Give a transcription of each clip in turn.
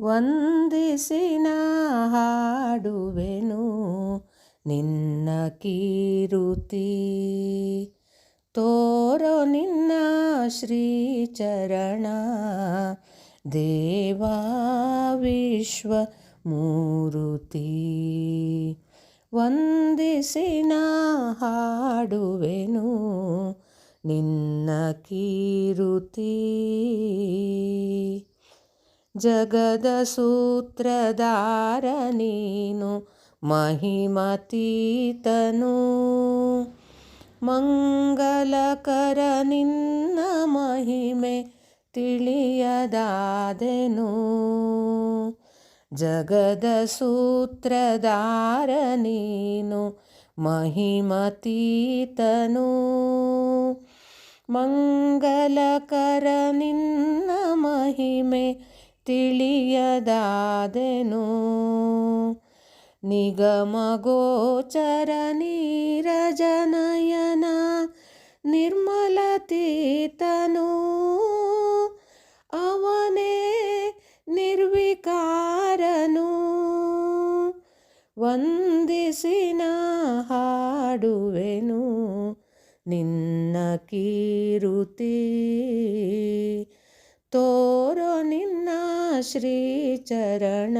ವಂದಿಸಿನ ಹಾಡುವೆನು ನಿನ್ನ ಕೀರುತಿ. ತೋರೋ ನಿನ್ನ ಶ್ರೀಚರಣ ದೇವಾ ವಿಶ್ವ ಮೂರುತಿ. ವಂದಿಸಿನ ಹಾಡುವೆನು ನಿನ್ನ ಕೀರುತಿ. ಜಗದ ಸೂತ್ರಧಾರ ನೀನು ಮಹಿಮತೀತನು. ಮಂಗಲಕರ ನಿನ್ನ ಮಹಿಮೆ ತಿಳಿಯದಾದೆನು. ಜಗದ ಸೂತ್ರಧಾರ ನೀನು ಮಹಿಮತೀತನು. ಮಂಗಲಕರ ನಿನ್ನ ಮಹಿಮೆ ತಿಳಿಯದಾದೆನು. ನಿಗಮಗೋಚರ ನೀರಜನಯನ ನಿರ್ಮಲತೀತನು. ಅವನೇ ನಿರ್ವಿಕಾರನು. ವಂದಿಸಿನ ಹಾಡುವೆನು ನಿನ್ನ ಕೀರುತಿ. ತೋರೋ ನಿನ್ನ ಶ್ರೀಚರಣ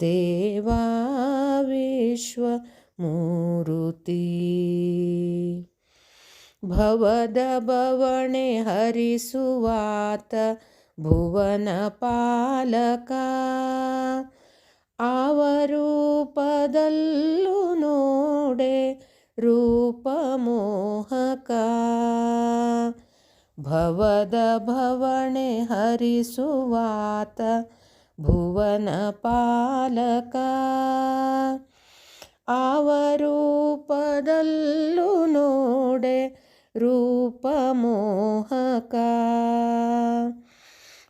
ದೇವಾ ವಿಶ್ವ ಮೂರುತಿ ಭವದ ಬವಣೆ ಹರಿಸುವಾತ ಭುವನ ಭವದ ಭವಣೆ ಹರಿಸುವಾತ ಭುವನ ಪಾಲಕ. ಆವರೂಪದಲ್ಲೂ ನೋಡೆ ರೂಪ ಮೋಹಕ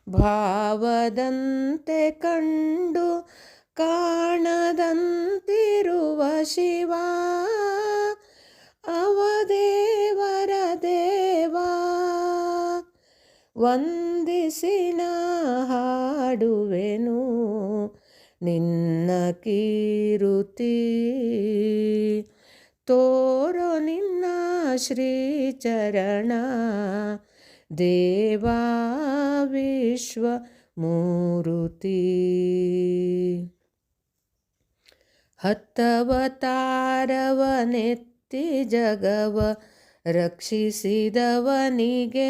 ಭಾವದಂತೆ ಕಂಡು ಕಾಣದಂತಿರುವ ಶಿವ ವಂದಿಸಿನ ಹಾಡುವೆನು ನಿನ್ನ ಕೀರುತಿ. ತೋರೋ ನಿನ್ನ ಶ್ರೀಚರಣ ದೇವಾ ವಿಶ್ವ ಮೂರುತಿ. ಹತ್ತವತಾರವನೆತ್ತಿ ಜಗವ ರಕ್ಷಿಸಿದವನಿಗೆ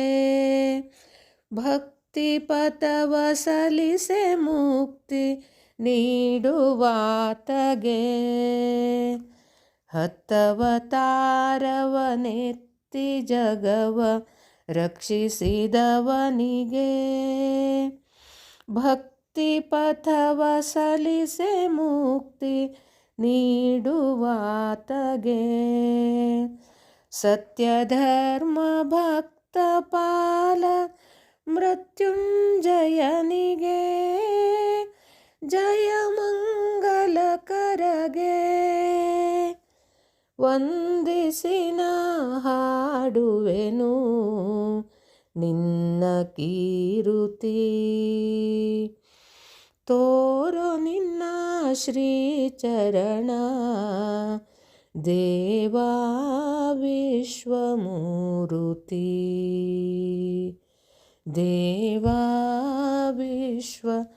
ಭಕ್ತಿ ಪಥವ ಸಲಿಸೆ ಮುಕ್ತಿ ನೀಡುವಾತಗೆ. ಹತ್ತವತಾರವನೆತ್ತಿ ಜಗವ ರಕ್ಷಿಸಿದವನಿಗೆ. ಭಕ್ತಿ ಪಥವ ಸಲಿಸೆ ಮುಕ್ತಿ ನೀಡುವಾತಗೆ. ಸತ್ಯಧರ್ಮ ಭಕ್ತ ಪಾಲ ಮೃತ್ಯುಂಜಯನಿಗೆ ಜಯ ಮಂಗಲಕರಗೆ ವಂದಿಸಿನ ಹಾಡುವೆನು ನಿನ್ನ ಕೀರುತಿ. ತೋರು ನಿನ್ನ ಶ್ರೀಚರಣ ದೇವಾ ವಿಶ್ವಮೂರುತಿ. देवा विश्वमूर्ति